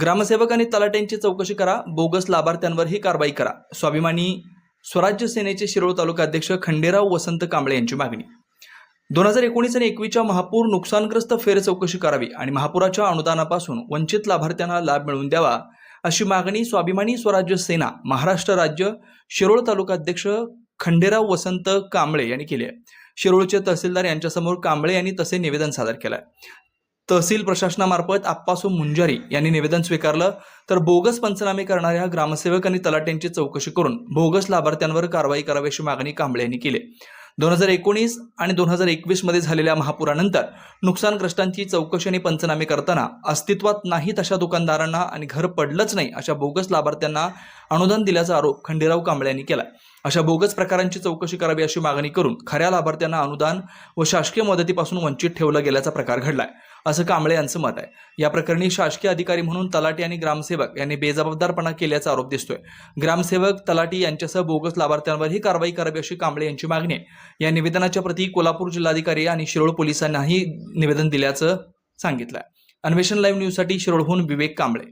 ग्रामसेवक आणि तलाट्यांची चौकशी करा बोगस लाभार्थ्यांवर ही कारवाई करा. स्वाभिमानी स्वराज्य सेनेचे शिरोळ तालुका अध्यक्ष खंडेराव वसंत कांबळे यांची मागणी. दोन हजार एकोणीस आणि एकवीसच्या महापूर नुकसानग्रस्त फेर चौकशी करावी आणि महापुराच्या अनुदानापासून वंचित लाभार्थ्यांना लाभ मिळवून द्यावा अशी मागणी स्वाभिमानी स्वराज्य सेना महाराष्ट्र राज्य शिरोळ तालुका अध्यक्ष खंडेराव वसंत कांबळे यांनी केली आहे. शिरोळचे तहसीलदार यांच्यासमोर कांबळे यांनी तसे निवेदन सादर केलं आहे तहसील प्रशासनामार्फत आप्पासो मुंजारी यांनी निवेदन स्वीकारलं तर बोगस पंचनामे करणाऱ्या ग्रामसेवक आणि तलाट्यांची चौकशी करून बोगस लाभार्थ्यांवर कारवाई करावी अशी मागणी कांबळे यांनी केली. दोन हजार एकोणीस आणि दोन हजार एकवीसमध्ये झालेल्या महापुरानंतर नुकसानग्रस्तांची चौकशी आणि पंचनामे करताना अस्तित्वात नाहीत अशा दुकानदारांना आणि घर पडलंच नाही अशा बोगस लाभार्थ्यांना अनुदान दिल्याचा आरोप खंडेराव कांबळे यांनी केला. अशा बोगस प्रकारांची चौकशी करावी अशी मागणी करून खऱ्या लाभार्थ्यांना अनुदान व शासकीय मदतीपासून वंचित ठेवलं गेल्याचा प्रकार घडलाय. असं कांबळे यांचं मत आहे. या प्रकरणी शासकीय अधिकारी म्हणून तलाटी आणि ग्रामसेवक यांनी बेजबाबदारपणा केल्याचा आरोप दिसतोय. ग्रामसेवक तलाटी यांच्यासह बोगस लाभार्थ्यांवर ही कारवाई करावी अशी कांबळे यांची मागणी आहे. या निवेदनाच्या प्रती कोल्हापूर जिल्हाधिकारी आणि शिरोळ पोलिसांनाही निवेदन दिल्याचं सांगितलंय. अन्वेषण लाईव्ह न्यूजसाठी शिरोळहून विवेक कांबळे.